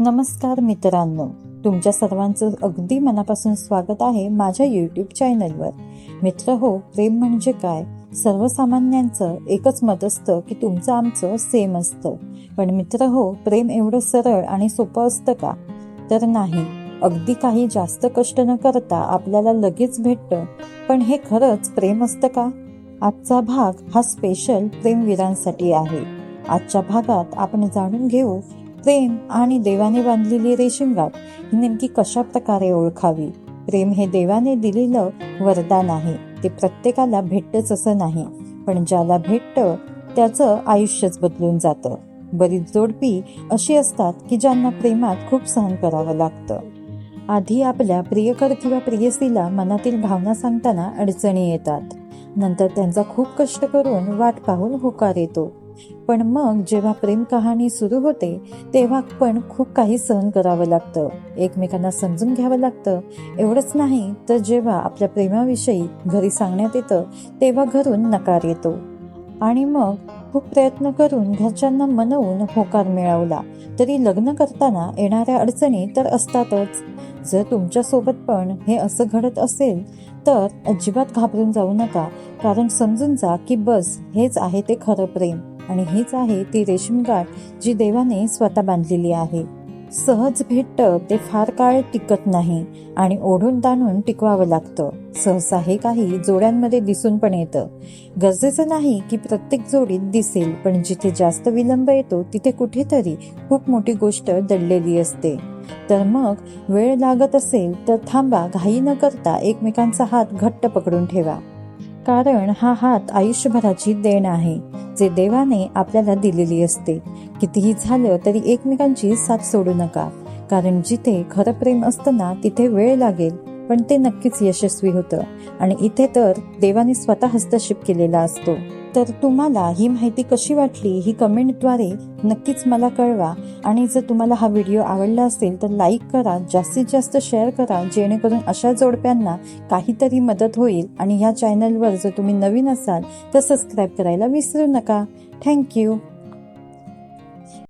नमस्कार मित्रांनो तुमच्या सर्वांचं अगदी मनापासून स्वागत आहे माझ्या यूट्यूब चॅनलवर मित्र हो प्रेम म्हणजे काय? सर्वसामान्यांचं एकच मत असतं की तुमचं आमचं सेम असतं. पण मित्र हो प्रेम एवढं सरळ आणि सोपं असतं का? तर नाही. अगदी काही जास्त कष्ट न करता आपल्याला लगेच भेटतं. पण हे खरंच प्रेम असतं का? आजचा भाग हा स्पेशल प्रेमवीरांसाठी आहे. आजच्या भागात आपण जाणून घेऊ प्रेम आणि देवाने बांधलेली रेशीमगाठ ही नेमकी कशा प्रकारे ओळखावी? प्रेम हे देवाने दिलेलं वरदान आहे. ते प्रत्येकाला भेटतच असं नाही पण ज्याला भेटतं त्याचं आयुष्यच बदलून जातं. बरीच जोडपी अशी असतात की ज्यांना प्रेमात खूप सहन करावं लागतं. आधी आपल्या प्रियकर किंवा प्रियसीला मनातील भावना सांगताना अडचणी येतात. नंतर त्यांचा खूप कष्ट करून वाट पाहून होकार येतो. पण मग जेव्हा प्रेम कहाणी सुरू होते तेव्हा पण खूप काही सहन करावं लागतं. एकमेकांना समजून घ्यावं लागतं. एवढंच नाही तर जेव्हा आपल्या प्रेमाविषयी घरी सांगण्यात येतं तेव्हा घरून नकार येतो. आणि मग खूप प्रयत्न करून घरच्यांना मनवून होकार मिळवला. तरी लग्न करताना येणाऱ्या अडचणी तर असतातच. जर तुमच्यासोबत पण हे असं घडत असेल तर अजिबात घाबरून जाऊ नका. कारण समजून जा की बस हेच आहे ते खरं प्रेम. आणि हीच आहे ती रेशीमगाठ जी देवाने स्वतः बांधलेली आहे. सहज भेटतं ते फार काळ टिकत नाही आणि ओढून ताणून टिकवावं लागतं. सहसा हे काही जोड्यांमध्ये दिसून पण येतं. गरजेचं नाही की प्रत्येक जोडीत दिसेल पण जिथे जास्त विलंब येतो तिथे कुठेतरी खूप मोठी गोष्ट दडलेली असते. तर मग वेळ लागत असेल तर थांबा घाई न करता एकमेकांचा हात घट्ट पकडून ठेवा. कारण हा हात आयुष्यभराची देण आहे जे देवाने आपल्याला दिलेली असते. कितीही झालं तरी एकमेकांची साथ सोडू नका कारण जिथे खरं प्रेम असतं ना तिथे वेळ लागेल पण ते नक्कीच यशस्वी होतं. आणि इथे तर देवाने स्वतः हस्तक्षेप केलेला असतो. तर तुम्हाला ही माहिती कशी वाटली ही कमेंटद्वारे नक्कीच मला कळवा. आणि जर तुम्हाला हा व्हिडिओ आवडला असेल तर लाईक करा जास्तीत जास्त शेअर करा जेणेकरून अशा जोडप्यांना काहीतरी मदत होईल. आणि ह्या चॅनलवर जर तुम्ही नवीन असाल तर सबस्क्राईब करायला विसरू नका. थँक्यू.